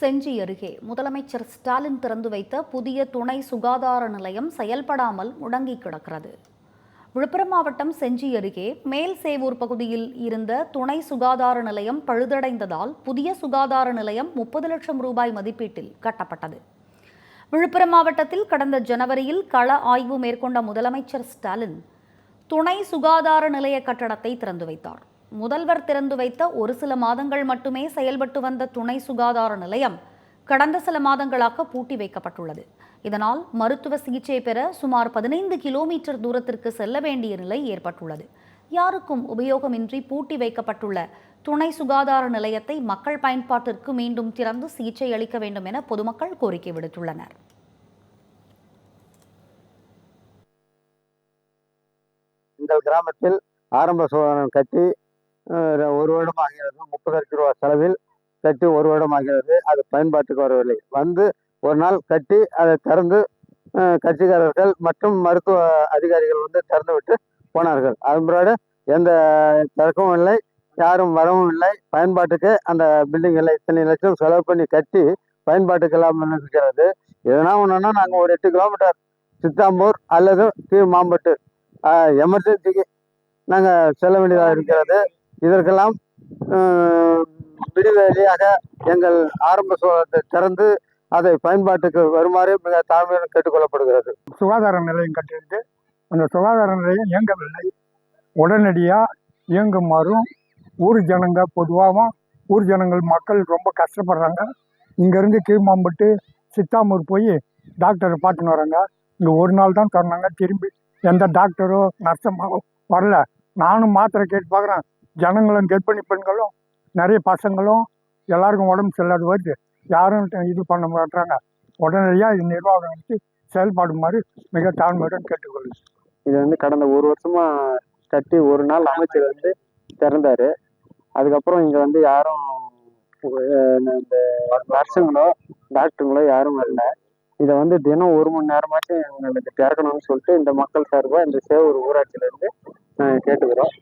செஞ்சி அருகே முதலமைச்சர் ஸ்டாலின் திறந்து வைத்த புதிய துணை சுகாதார நிலையம் செயல்படாமல் முடங்கி கிடக்கிறது. விழுப்புரம் மாவட்டம் செஞ்சி அருகே மேல் சேவூர் பகுதியில் இருந்த துணை சுகாதார நிலையம் பழுதடைந்ததால் புதிய சுகாதார நிலையம் முப்பது லட்சம் ரூபாய் மதிப்பீட்டில் கட்டப்பட்டது. விழுப்புரம் மாவட்டத்தில் கடந்த ஜனவரியில் கள ஆய்வு மேற்கொண்ட முதலமைச்சர் ஸ்டாலின் துணை சுகாதார நிலைய கட்டடத்தை திறந்து வைத்தார். முதல்வர் திறந்து வைத்த ஒரு சில மாதங்கள் மட்டுமே செயல்பட்டு வந்த துணை சுகாதார நிலையம் கடந்த சில மாதங்களாக பூட்டி வைக்கப்பட்டுள்ளது. இதனால் மருத்துவ சிகிச்சை பெற சுமார் பதினைந்து கிலோமீட்டர் தூரத்திற்கு செல்ல வேண்டிய நிலை ஏற்பட்டுள்ளது. யாருக்கும் உபயோகமின்றி பூட்டி வைக்கப்பட்டுள்ள துணை சுகாதார நிலையத்தை மக்கள் பயன்பாட்டிற்கு மீண்டும் திறந்து சிகிச்சை அளிக்க வேண்டும் என பொதுமக்கள் கோரிக்கை விடுத்துள்ளனர். எங்கள் கிராமத்தில் ஆரம்ப சுகாதாரம் கட்டி ஒரு வருடம் ஆகிறது. முப்பது லட்ச ரூபா செலவில் கட்டி ஒரு வருடம் ஆகிறது. அது பயன்பாட்டுக்கு வரவில்லை. வந்து ஒரு நாள் கட்டி அதை திறந்து கட்சிக்காரர்கள் மற்றும் மருத்துவ அதிகாரிகள் வந்து திறந்து விட்டு போனார்கள். அதன் பிறகு எந்த திறக்கவும் இல்லை யாரும் வரவும் இல்லை. பயன்பாட்டுக்கு அந்த பில்டிங் இல்லை இத்தனை லட்சம் செலவு பண்ணி கட்டி பயன்பாட்டுக்கு இல்லாமல் இருக்கிறது எதனா ஒன்றுனா நாங்கள் ஒரு எட்டு கிலோமீட்டர் சித்தாம்பூர் அல்லது கீழ் மாம்பட்டு எமர்ஜென்சிக்கு நாங்கள் செல்ல வேண்டியதாக இருக்கிறது. இதற்கெல்லாம் ஆஹ், விடிவெளியாக எங்கள் ஆரம்ப சுகாதாரத்தை திறந்து அதை பயன்பாட்டுக்கு வருமாறு மிக தாழ்மையுடன் கேட்டுக்கொள்ளப்படுகிறது. சுகாதார நிலையம் கட்டியிருக்கு. அந்த சுகாதார நிலையம் இயங்கவில்லை. உடனடியாக இயங்குமாறும் ஊர் ஜனங்க பொதுவாகவும் ஊர் ஜனங்கள் மக்கள் ரொம்ப கஷ்டப்படுறாங்க. இங்கேருந்து கீழ்மாம்பட்டு சித்தாமூர் போய் டாக்டரை பார்த்துன்னு வராங்க. இங்கே ஒரு நாள் தான் சொன்னாங்க திரும்பி எந்த டாக்டரோ நர்ஸமாவோ வரல. நானும் மாத்திரை கேட்டு பார்க்குறேன். ஜனங்களும் கர்ப்பிணி பெண்களும் நிறைய பசங்களும் எல்லாருக்கும் உடம்பு சரியில்லாத வருது யாரும் இது பண்ண மாட்டாங்க உடனடியாக இது நிர்வாகம் எடுத்து மாதிரி மிக தாழ்மையுடன் கேட்டுக்கொள்கிறேன் இது வந்து கடந்த ஒரு வருஷமா கட்டி ஒரு நாள் அமைச்சர் வந்து திறந்தாரு. அதுக்கப்புறம் இங்க வந்து யாரும் இந்த நர்ஸுங்களோ டாக்டருங்களோ யாரும் வரல. இதை வந்து தினம் ஒரு மணி நேரமாச்சும் எங்களுக்கு திறக்கணும்னு சொல்லிட்டு இந்த மக்கள் சார்பாக இந்த சேவூர் ஊராட்சியிலேருந்து நாங்கள் கேட்டுக்கிறோம்.